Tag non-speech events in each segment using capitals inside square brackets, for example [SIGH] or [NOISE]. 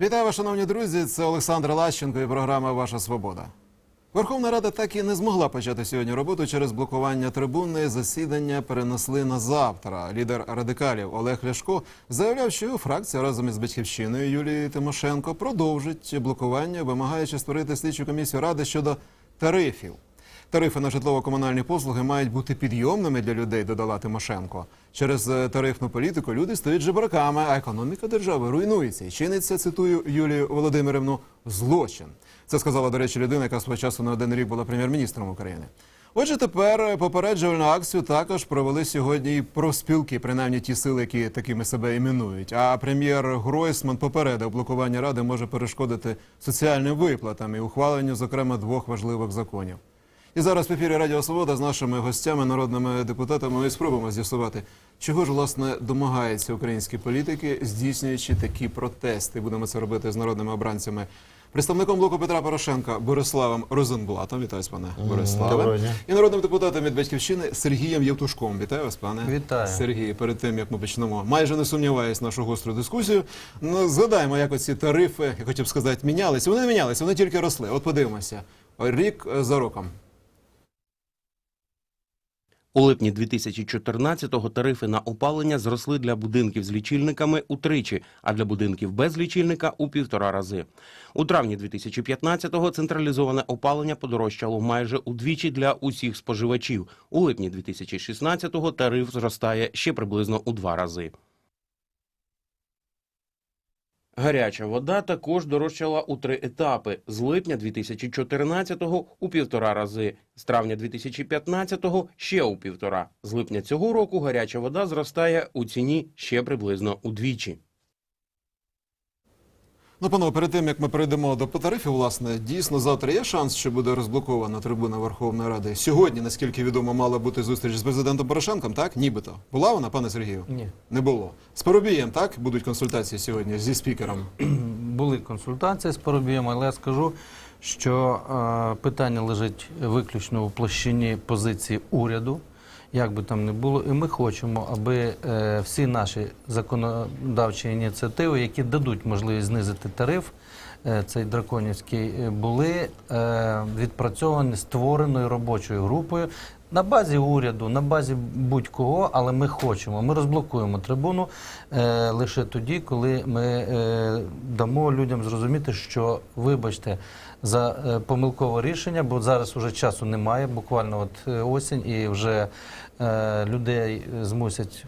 Вітаю шановні друзі. Це Олександр Лащенко і програма Ваша Свобода. Верховна Рада так і не змогла почати сьогодні роботу через блокування трибуни. Засідання перенесли на завтра. Лідер радикалів Олег Ляшко заявляв, що його фракція разом із батьківщиною Юлією Тимошенко продовжить блокування, вимагаючи створити слідчу комісію ради щодо тарифів. Тарифи на житлово-комунальні послуги мають бути підйомними для людей, додала Тимошенко. Через е, тарифну політику люди стають жебраками, а економіка держави руйнується. І чиниться, цитую Юлію Володимирівну, злочин. Це сказала, до речі, людина, яка свого часу на один рік була прем'єр-міністром України. Отже, тепер е, попереджувальну акцію також провели сьогодні і профспілки, принаймні ті сили, які такими себе іменують. А прем'єр Гройсман попередив, блокування ради може перешкодити соціальним виплатам і ухваленню, зокрема, двох важливих законів. І зараз в ефірі Радіо Свобода з нашими гостями, народними депутатами, ми спробуємо з'ясувати, чого ж власне домагаються українські політики, здійснюючи такі протести. Будемо це робити з народними обранцями. Представником блоку Петра Порошенка Бориславом Розенблатом. Вітаю вас, пане Бориславе. І народним депутатом від батьківщини Сергієм Євтушком. Вітаю вас, пане Вітаю. Сергій. Перед тим як ми почнемо, майже не сумніваюсь нашу гостру дискусію. Ну згадаємо, як оці тарифи, я хотів сказати, мінялися. Вони не мінялися, вони тільки росли. От подивимося. Рік за роком. У липні 2014-го тарифи на опалення зросли для будинків з лічильниками утричі, а для будинків без лічильника у півтора рази. У травні 2015-го централізоване опалення подорожчало майже удвічі для усіх споживачів. У липні 2016-го тариф зростає ще приблизно у два рази. Гаряча вода також дорожчала у три етапи: з липня 2014-го у півтора рази, з травня 2015-го ще у півтора. З липня цього року гаряча вода зростає у ціні ще приблизно удвічі. Ну, панове, перед тим як ми перейдемо до тарифів, власне, дійсно завтра є шанс, що буде розблокована трибуна Верховної Ради. Сьогодні, наскільки відомо, мала бути зустріч з президентом Порошенком, так? Нібито. Була вона, пане Сергію? Ні. Не було. З Парубієм, так? Будуть консультації сьогодні зі спікером. [CLEARS THROAT] Були консультації з Парубієм, але я скажу, що е, питання лежить виключно у площині позиції уряду, як би там не було. І ми хочемо, аби е, всі наші законодавчі ініціативи, які дадуть можливість знизити тариф, е, цей драконівський, е, були відпрацьовані створеною робочою групою. На базі уряду, на базі будь-кого, але ми хочемо. Ми розблокуємо трибуну лише тоді, коли ми дамо людям зрозуміти, що вибачте за е, помилкове рішення, бо зараз вже часу немає, буквально от е, осінь, і вже е, людей змусять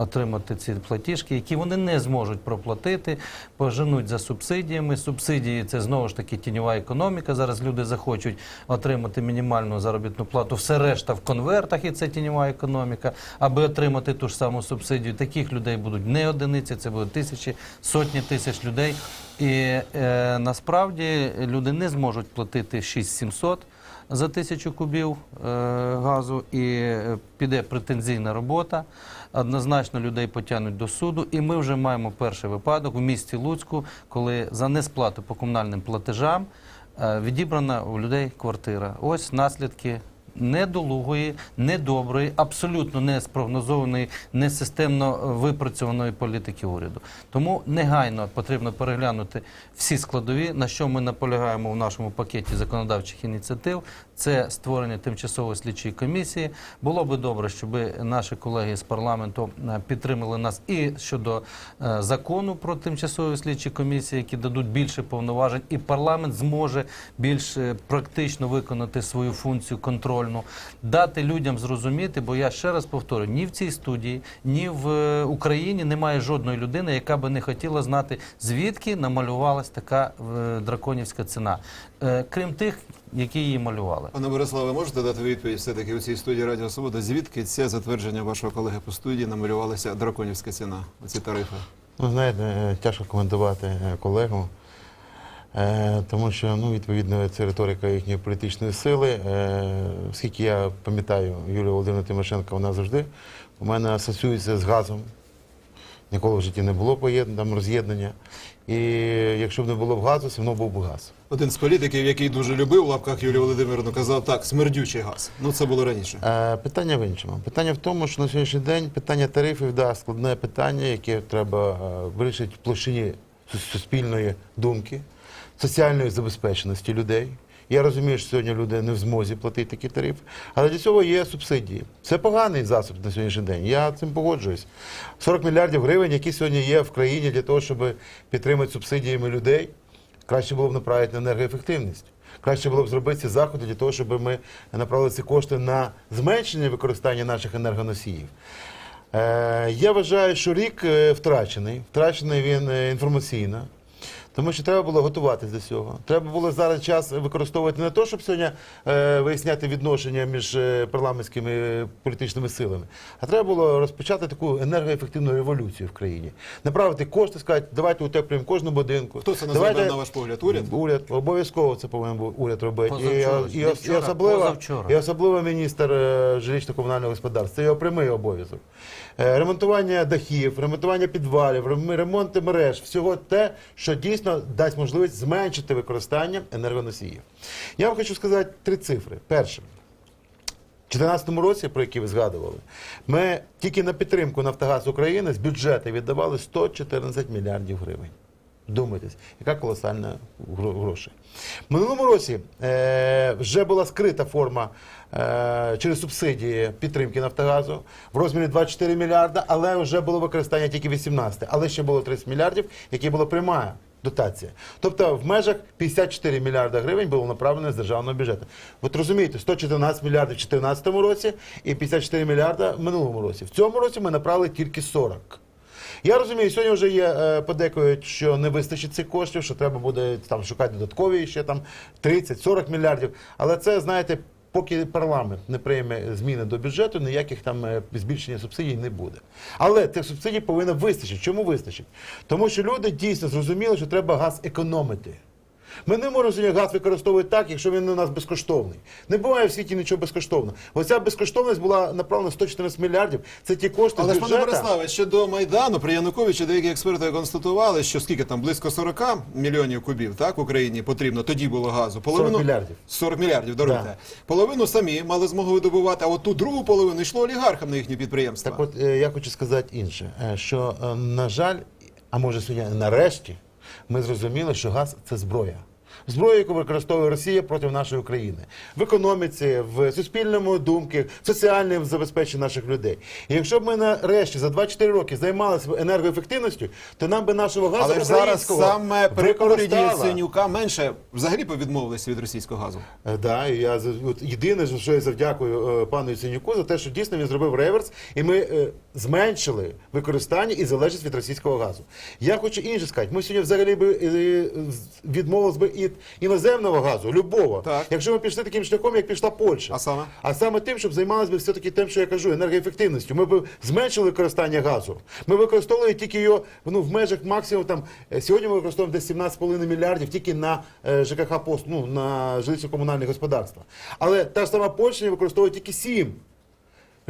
отримати ці платіжки, які вони не зможуть проплатити, поженуть за субсидіями. Субсидії це знову ж таки тіньова економіка. Зараз люди захочуть отримати мінімальну заробітну плату. Все решта в конвертах, і це тіньова економіка. Аби отримати ту ж саму субсидію, таких людей будуть не одиниці, це будуть тисячі, сотні тисяч людей. І е, насправді люди не зможуть платити 6700 за тисячу кубів е, газу, і е, піде претензійна робота. Однозначно людей потягнуть до суду, і ми вже маємо перший випадок в місті Луцьку, коли за несплату по комунальним платежам е, відібрана у людей квартира. Ось наслідки. Недолугої, недоброї, абсолютно не спрогнозованої, не системно випрацьованої політики уряду. Тому негайно потрібно переглянути всі складові, на що ми наполягаємо в нашому пакеті законодавчих ініціатив. Це створення тимчасової слідчої комісії. Було би добре, щоб наші колеги з парламенту е, підтримали нас і щодо е, закону про тимчасові слідчі комісії, які дадуть більше повноважень, і парламент зможе більш е, практично виконати свою функцію контрольну, дати людям зрозуміти. Бо я ще раз повторю: ні в цій студії, ні в е, Україні немає жодної людини, яка би не хотіла знати, звідки намалювалась така е, драконівська ціна, Е, крім тих, які її малювали. Пане Бориславе, можете дати відповідь все-таки у цій студії Радіо Свобода? Звідки це затвердження вашого колеги по студії намалювалася драконівська ціна, оці тарифи? Ну, знаєте, тяжко коментувати колегу, тому що ну, відповідно це риторика їхньої політичної сили. Е, Скільки я пам'ятаю, Юлія Володимирівна Тимошенко, вона завжди у мене асоціюється з газом. Ніколи в житті не було поєднання, там роз'єднання. І якщо б не було б газу, все одно був би газ. Один з політиків, який дуже любив в лапках Юлію Володимирівну, казав так, смердючий газ. Ну це було раніше. Е, Питання в іншому. Питання в тому, що на сьогоднішній день питання тарифів да, складне питання, яке треба е, вирішити в площині суспільної думки, соціальної забезпеченості людей. Я розумію, що сьогодні люди не в змозі платити такі тарифи, але для цього є субсидії. Це поганий засіб на сьогоднішній день. Я цим погоджуюсь. 40 мільярдів гривень, які сьогодні є в країні для того, щоб підтримати субсидіями людей, краще було б направити на енергоефективність. Краще було б зробити ці заходи для того, щоб ми направили ці кошти на зменшення використання наших енергоносіїв. Е, я вважаю, що рік е, втрачений. Втрачений він е, інформаційно. Тому що треба було готуватись до цього. Треба було зараз час використовувати не те, щоб сьогодні е, виясняти відношення між е, парламентськими е, політичними силами, а треба було розпочати таку енергоефективну революцію в країні. Направити кошти, сказати, давайте утеплюємо кожну будинку. Хто це не Давайте- на ваш погляд? Уряд? Уряд обов'язково це повинен був уряд робити. Позавчора, і, і, не і, вчора, особливо, і особливо міністр е, жилищно-комунального господарства. Це його прямий обов'язок. Е, Ремонтування дахів, ремонтування підвалів, ремонти мереж, всього те, що дійсно дасть можливість зменшити використання енергоносіїв. Я вам хочу сказати три цифри. Перше. У 2014 році, про який ви згадували, ми тільки на підтримку Нафтогаз України з бюджету віддавали 114 мільярдів гривень. Думайтесь, яка колосальна гро- грошей. В минулому році е, вже була скрита форма через субсидії підтримки Нафтогазу в розмірі 24 мільярда, але вже було використання тільки 18, але ще було 30 мільярдів, які була пряма дотація. Тобто в межах 54 мільярда гривень було направлено з державного бюджету. От розумієте, 114 мільярдів в 2014 році і 54 мільярда в минулому році. В цьому році ми направили тільки 40. Я розумію, сьогодні вже є е, подекують, що не вистачить цих коштів, що треба буде там шукати додаткові ще там 30-40 мільярдів. Але це, знаєте, поки парламент не прийме зміни до бюджету, ніяких там е, збільшення субсидій не буде. Але цих субсидій повинно вистачити. Чому вистачить? Тому що люди дійсно зрозуміли, що треба газ економити. Ми не можемо сьогодні газ використовувати так, якщо він у нас безкоштовний. Не буває в світі нічого безкоштовного. Оця безкоштовність була направлена 114 мільярдів. Це ті кошти Але з ж пане. Бориславе, ще до Майдану при Януковичі деякі експерти констатували, що скільки там близько 40 мільйонів кубів так в Україні потрібно. Тоді було газу. 40 мільярдів. 40 мільярдів, даруйте. Да. Половину самі мали змогу видобувати, а от ту другу половину йшло олігархам на їхні підприємства. Так от е, я хочу сказати інше, е, що, е, на жаль, а може сьогодні нарешті, ми зрозуміли, що газ це зброя. Зброя, яку використовує Росія проти нашої України в економіці, в суспільному думці, соціальному забезпеченні наших людей. І якщо б ми нарешті за 24 роки займалися енергоефективністю, то нам би нашого газу Але ж зараз саме при уряді. Яценюка менше взагалі повідмовилися від російського газу. Е, Да, і я за- от єдине, за що я завдякую е, пану Яценюку, за те, що дійсно він зробив реверс, і ми е, зменшили використання і залежність від російського газу. Я хочу інше сказати. Ми сьогодні взагалі би е, з- відмовились би від іноземного газу, любого. Так. Якщо ми пішли таким шляхом, як пішла Польща. А саме? А саме тим, щоб займалися би все-таки тим, що я кажу, енергоефективністю. Ми б зменшили використання газу. Ми використовували тільки його ну, в межах максимум там. е, Сьогодні ми використовуємо десь 17,5 мільярдів тільки на е, ЖКХ пост, ну, на жилищно-комунальне господарство. Але та ж сама Польща використовує тільки 7.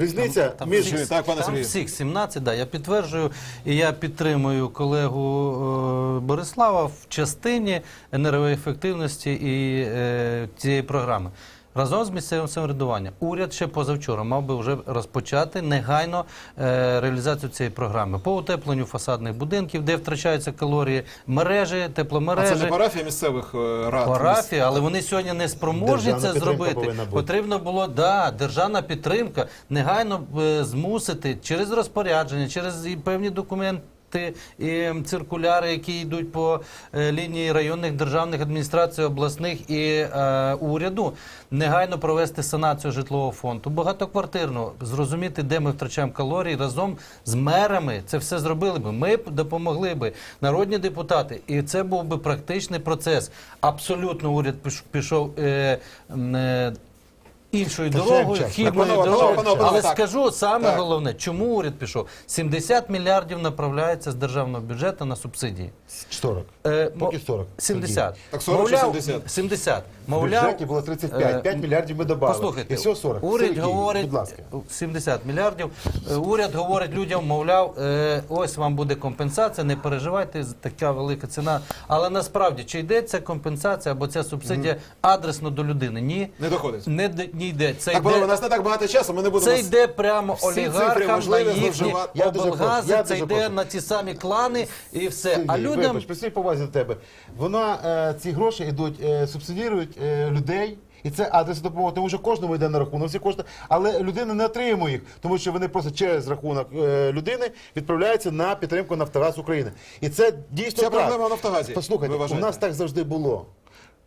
Різниця Там між всіх- Так, пане там Сергію. всіх 17, да, я підтверджую, і я підтримую колегу е, Борислава в частині енергоефективності і е, цієї програми. Разом з місцевим самоврядуванням уряд ще позавчора мав би вже розпочати негайно е, реалізацію цієї програми по утепленню фасадних будинків, де втрачаються калорії, мережі, А це не парафія місцевих е, рад. Парафії, але вони сьогодні не спроможні Державна це зробити. Потрібно було да, державна підтримка негайно е, змусити через розпорядження, через і певні документи. І циркуляри, які йдуть по е, лінії районних державних адміністрацій, обласних і е, уряду, негайно провести санацію житлового фонду, багатоквартирну, зрозуміти, де ми втрачаємо калорії разом з мерами. Це все зробили би. Ми допомогли би народні депутати, і це був би практичний процес. Абсолютно уряд пішов. Е, е, Іншою дорогою, панове, дорогою, але скажу саме головне, чому уряд пішов? 70 мільярдів направляється з державного бюджету на субсидії. 40. Е, Поки 40. 70. Так 40 чи Мовляв, 70? 70. В бюджеті було 35. е, 5 мільярдів ми додали. Послухайте, І всього 40. уряд говорить будь ласка. 70 мільярдів. Е, Уряд говорить людям, мовляв, е, ось вам буде компенсація, не переживайте, така велика ціна. Але насправді чи йде ця компенсація або ця субсидія адресно до людини? Ні. Не доходить. Не, сьогодні йде. Це Так, панове, у йде, нас не так багато часу, ми не будемо... це йде прямо всі цифри олігархам на їхні зловживати. Я дуже прошу, облгази, я це дуже йде прошу. на ті самі клани і все. Сергій, а людям вибач, при всій повазі до тебе. Вона е, ці гроші йдуть, е, субсидірують е, людей. І це адрес допомоги, тому що кожному йде на рахунок всі кошти, але людина не отримує їх, тому що вони просто через рахунок е, людини відправляються на підтримку Нафтогаз України. І це дійсно Це так. проблема в «Нафтогазі», Послухайте, ви у нас так завжди було.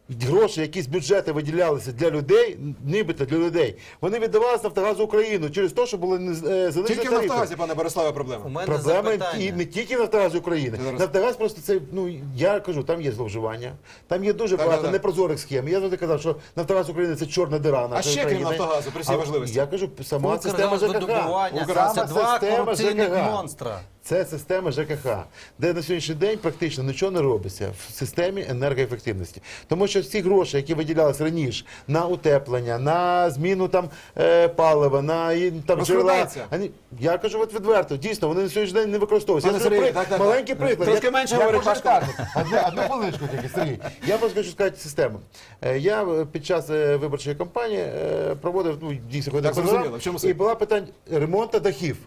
Гроші, якісь бюджети виділялися для людей, нібито для людей. Вони віддавалися Нафтогазу Україну через те, що були не е, Тільки в. Нафтогазі, пане Бориславе, проблема. у мене Проблема запитання. і не тільки Нафтогаз України. Зараз. Нафтогаз просто це, ну я кажу, там є зловживання, там є дуже Так, багато так, так. непрозорих схем. Я завжди казав, що Нафтогаз України це чорна дира. нашої ще крім. Нафтогазу, при всій важливості? Я кажу, сама система. Сама Це два система корупційних монстра. Це система ЖКХ, де на сьогоднішній день практично нічого не робиться в системі енергоефективності. Тому що ці гроші, які виділялися раніше на утеплення, на зміну там е, палива, на там джерела, вони- я кажу от відверто, дійсно, вони на сьогоднішній день не використовуються. Я скажу при- так, так, маленький так. приклад. Трошки менше говорить так. Одну, хвилиночку тільки, Сергій. Я просто хочу сказати систему. Е, Я е, під час виборчої кампанії проводив ну, дійсно Так, чому і була питання ремонту дахів.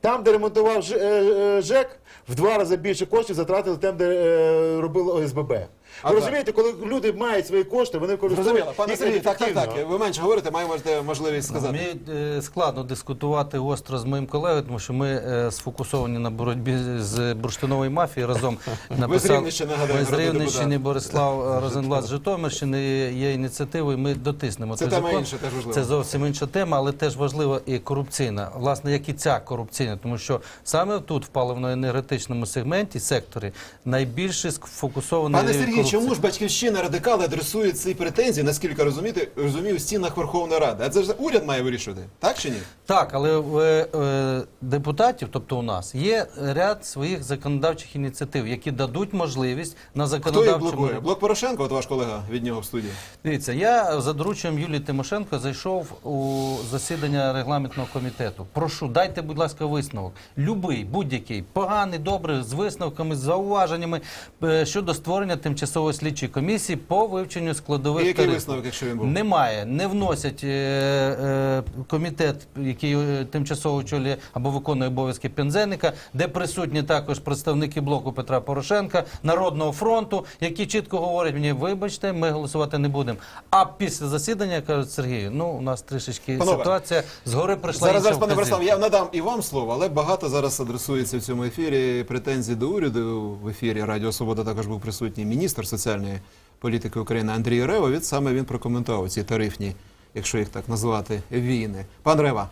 Там, де ремонтував е, е, ЖЕК, в два рази більше коштів затратили там, де е, робили ОСББ. А Ви розумієте, коли люди мають свої кошти, вони Зрозуміло. Пане їх Сергій, так, так, ефективно. так. Ви менше говорите, маєте можливість сказати. Мені е, складно дискутувати гостро з моїм колегою, тому що ми е, сфокусовані на боротьбі з бурштиновою мафією. Разом написали Рівненщини, нагадаю, Ми з народний Рівненщини, депутат. Борислав Розенблат з Житомирщини є ініціативою. Ми дотиснемо Це цей тема закон. інша, теж важлива. Це зовсім інша тема, але теж важлива і корупційна. Власне, як і ця корупційна, тому що саме тут, в паливно-енергетичному сегменті, секторі, найбільше сфокусований Пане рівень Сергій. Чому ж батьківщина радикали адресують ці претензії, наскільки розуміти, розумію, в стінах Верховної Ради? А це ж уряд має вирішувати, так чи ні? Так, але в е, депутатів, тобто у нас, є ряд своїх законодавчих ініціатив, які дадуть можливість на Хто їх блокує? Блок Порошенко, от ваш колега від нього в студії. Дивіться, я за дорученням Юлії Тимошенко зайшов у засідання регламентного комітету. Прошу, дайте, будь ласка, висновок. Любий, будь-який, поганий, добрий, з висновками, з зауваженнями е, щодо створення тимчасової слідчої комісії по вивченню складових І який тарифів. висновок, якщо він був? Немає, не вносять е, е, комітет, який е, тимчасово очолює або виконує обов'язки Пензеника, де присутні також представники блоку Петра Порошенка, Народного фронту, які чітко говорять мені, вибачте, ми голосувати не будемо. А після засідання кажуть Сергію, ну у нас трішечки Панове, ситуація згори прийшла Зараз, інша зараз, пане вказівка. Борислав, я надам і вам слово, але багато зараз адресується в цьому ефірі претензій до уряду. В ефірі Радіо Свобода також був присутній міністр соціальної політики України Андрій Рева. Саме він прокоментував ці тарифні, якщо їх так назвати, війни. Пан Рева.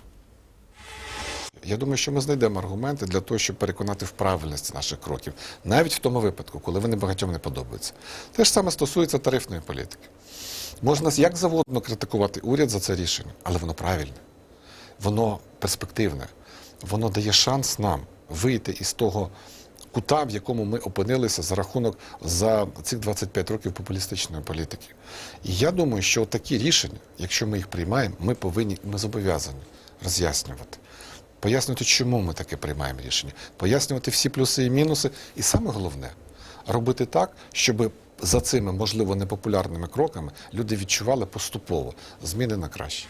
Я думаю, що ми знайдемо аргументи для того, щоб переконати в правильності наших кроків, навіть в тому випадку, коли вони багатьом не подобаються. Те ж саме стосується тарифної політики. Можна як завгодно критикувати уряд за це рішення, але воно правильне, воно перспективне, воно дає шанс нам вийти із того кута, в якому ми опинилися за рахунок за цих 25 років популістичної політики. І я думаю, що такі рішення, якщо ми їх приймаємо, ми повинні, ми зобов'язані роз'яснювати. Пояснювати, чому ми таке приймаємо рішення, пояснювати всі плюси і мінуси, і саме головне робити так, щоб за цими можливо непопулярними кроками люди відчували поступово зміни на краще.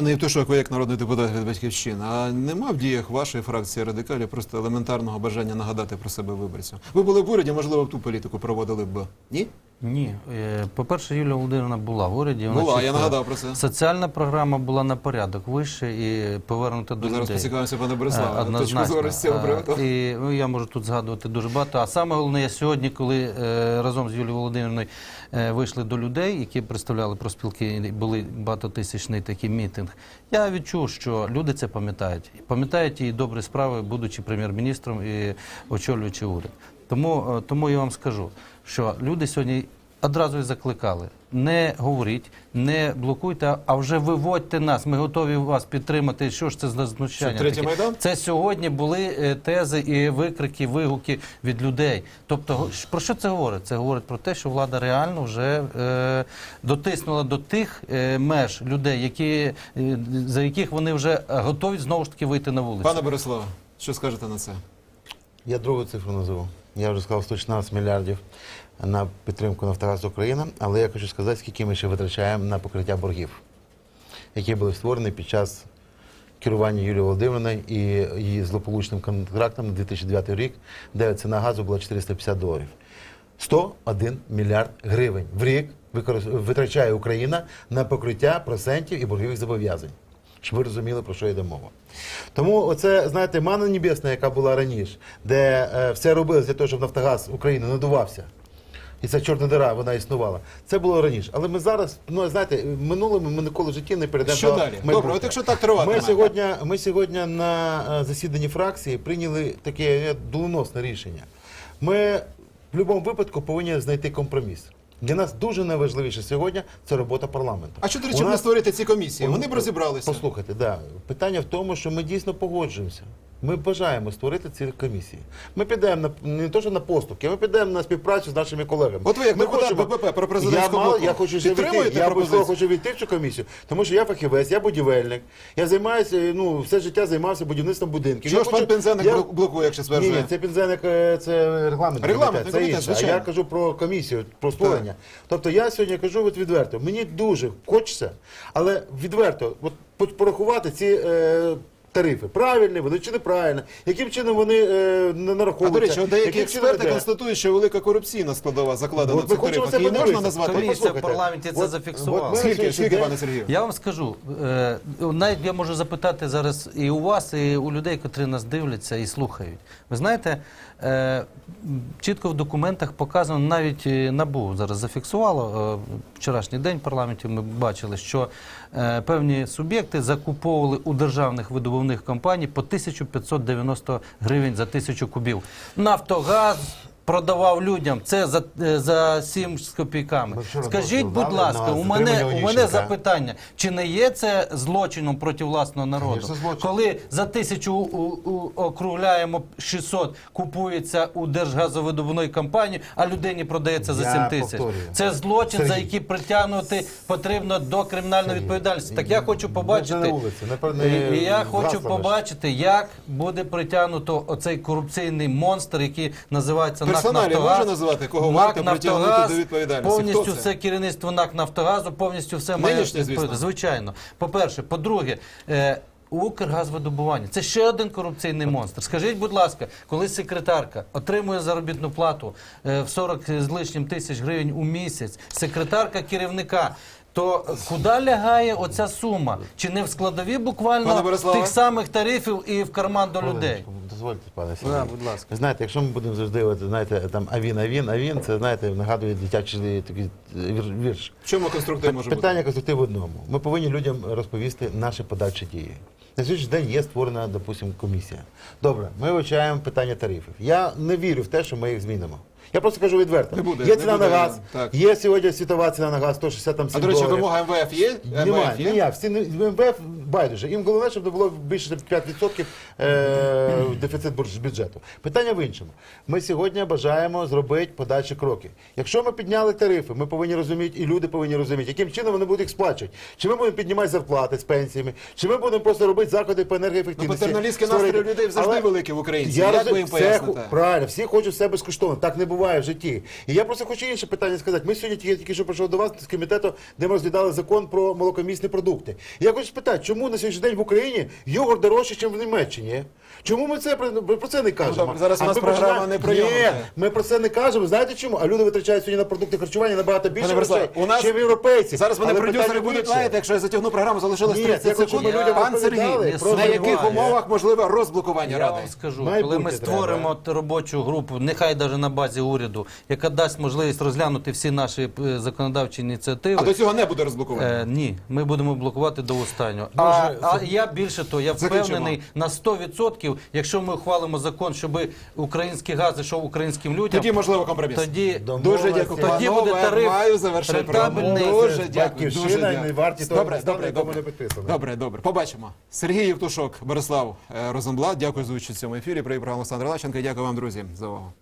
Не Євтушок, ви як народний депутат від батьківщини, а нема в діях вашої фракції радикалів просто елементарного бажання нагадати про себе виборцям. Ви були в уряді, можливо, ту політику проводили б. Ні? Ні, Е, по-перше, Юлія Володимирівна була в уряді. вона Була, я чітко- нагадав про це. Соціальна програма була на порядок вище і повернута до Ми зараз людей. поцікавимося, пане Е, Бориславе, точку зору з цього Е, приводу. І ну, я можу тут згадувати дуже багато. А саме головне, я сьогодні, коли е, разом з Юлією Володимирівною е, вийшли до людей, які представляли профспілки, і були багатотисячний такий мітинг. Я відчув, що люди це пам'ятають. І Пам'ятають і добрі справи, будучи прем'єр-міністром і очолюючи уряд. Тому, е, тому я вам скажу, що люди сьогодні. Одразу і закликали. Не говоріть, не блокуйте, а вже виводьте нас. Ми готові вас підтримати. Що ж це за знущання? Таке? Майдан? Це сьогодні були е, тези і викрики, вигуки від людей. Тобто, про що це говорить? Це говорить про те, що влада реально вже е, дотиснула до тих е, меж людей, які, е, за яких вони вже готові знову ж таки вийти на вулицю. Пане Бориславе, що скажете на це? Я другу цифру назву. Я вже сказав 116 мільярдів на підтримку Нафтогазу України, але я хочу сказати, скільки ми ще витрачаємо на покриття боргів. які були створені під час керування Юлії Володимирівни і її злополучним контрактом на 2009 рік, де ціна газу була 450 доларів. 101 мільярд гривень в рік витрачає Україна на покриття процентів і боргових зобов'язань. Щоб ви розуміли, про що йде мова. Тому оце, знаєте, мана небесна, яка була раніше, де е, все робилось для того, щоб Нафтогаз України надувався. І ця чорна дира, вона існувала. Це було раніше. Але ми зараз, ну знаєте, в минулому ми ніколи в житті не перейдемо Що до далі? майбутнього. Добре, от якщо так триватиме. Ми сьогодні, ми сьогодні на е, засіданні фракції прийняли таке е, доленосне рішення. Ми в будь-якому випадку повинні знайти компроміс. Для нас дуже найважливіше сьогодні це робота парламенту. А що, до речі, нас... не створити ці комісії? Вони б розібралися. Послухайте, да. питання в тому, що ми дійсно погоджуємося. Ми бажаємо створити ці комісії. Ми підемо на не то, що на поступки, ми підемо на співпрацю з нашими колегами. От ви як ми депутат БПП про президентську я, я хочу війти, я обов'язково хочу війти в цю комісію, тому що я фахівець, я будівельник. Я займаюся, ну все життя займався будівництвом будинків. Чого я ж пан Пензенник я- блокує, якщо стверджує? ні, це пінзеник, е, це регламент. Регламентний це комітет, інше. А я кажу про комісію, про створення. Тобто я сьогодні кажу от відверто. Мені дуже хочеться, але відверто, от по- порахувати ці. Е, Тарифи правильні, вони чи неправильні, яким чином вони е, не А до речі, от деякі експерти констатують, що велика корупційна складова закладена От в цих тарифах. Її можна назвати? Комісія в парламенті це от- зафіксувала. Скільки, скільки, пане Сергію? Я вам скажу, е, навіть я можу запитати зараз і у вас, і у людей, котрі нас дивляться і слухають. Ви знаєте, чітко в документах показано, навіть е, НАБУ зараз зафіксувало е, вчорашній день в парламенті. Ми бачили, що е, певні суб'єкти закуповували у державних видобувних компаній по 1590 гривень за тисячу кубів. Нафтогаз. Продавав людям це за, е, за 7 з копійками. Скажіть, будь ласка, у мене, у мене запитання чи не є це злочином проти власного народу? Коли за тисячу у, у, округляємо 600 купується у держгазовидобувної компанії, а людині продається за Я 7 тисяч. Це злочин, за який притягнути потрібно до кримінальної відповідальності. Так я хочу побачити, не і, я хочу побачити, як буде притягнуто оцей корупційний монстр, який називається Персоналі можна назвати, кого НАК варто притягнути до відповідальності? Повністю Хто це? все керівництво НАК Нафтогазу, повністю все має Нинішнє, звісно. Звичайно. По-перше, по-друге, е, Укргазвидобування це ще один корупційний монстр. Скажіть, будь ласка, коли секретарка отримує заробітну плату е, в 40 з лишнім тисяч гривень у місяць, секретарка керівника. То куди лягає оця сума? Чи не в складові буквально тих самих тарифів і в карман до людей? Дозвольте, пане Сергію. Да, будь ласка. Ви знаєте, якщо ми будемо завжди, от, знаєте, там авін, авін, авін, це знаєте, нагадує дитячий такий е, вірш. В чому конструктив може бути? Питання конструктив в одному. Ми повинні людям розповісти наші подальші дії. На сьогоднішній день є створена, допустимо, комісія. Добре, ми вивчаємо питання тарифів. Я не вірю в те, що ми їх змінимо. Я просто кажу відверто. Не буде, є не буде, на газ, так. є сьогодні світова ціна на газ 160 там А до речі, доларів. вимога МВФ є? Немає, МВФ є? ні, всі МВФ байдуже. Їм головне, щоб не було більше 5% е, дефіцит бюджету. Питання в іншому. Ми сьогодні бажаємо зробити подальші кроки. Якщо ми підняли тарифи, ми повинні розуміти, і люди повинні розуміти, яким чином вони будуть їх сплачувати. Чи ми будемо піднімати зарплати з пенсіями, чи ми будемо просто робити заходи по Ну, енергоефективності. патерналістські створити- настрої людей завжди Але- великі в українців. я Як ви їм поясните? Правильно, всі хочуть все безкоштовно. Так не буває в житті. І я просто хочу інше питання сказати. Ми сьогодні тільки, тільки що прийшов до вас з комітету, де ми розглядали закон про молокомісні продукти. Я хочу спитати, чому на сьогоднішній день в Україні йогурт дорожче, ніж в Німеччині? Чому ми це про, про це не кажемо? добре, зараз у А нас програма не про Ні, ми про це не кажемо. Знаєте чому? А люди витрачають сьогодні на продукти харчування набагато більше Пане грошей, у нас ніж європейці. Зараз мене продюсери будуть лаяти, якщо я затягну програму, залишилось Ні, 30 секунд. Пан Сергій, на яких умовах можливе розблокування Я ради? вам скажу, коли ми створимо робочу групу, нехай навіть на базі уряду, яка дасть можливість розглянути всі наші е, законодавчі ініціативи. А до цього не буде розблокування. Е, ні, ми будемо блокувати до останнього. А, а я більше того, я Закінчимо. впевнений на 100%, якщо ми ухвалимо закон, щоб український газ йшов українським людям, Тоді можливо компроміс. тоді Дуже дякую. Тоді буде тариф маю завершити рентабельний. Дуже дякую. Дуже не дякую. варті того Добре, добре, добре. не. Добре, добре. Побачимо. Сергій Євтушок, Борислав е, Розенблат. Дякую за участь в цьому ефірі. Привіт, програма Олександр Лащенко. Дякую вам, друзі, за увагу.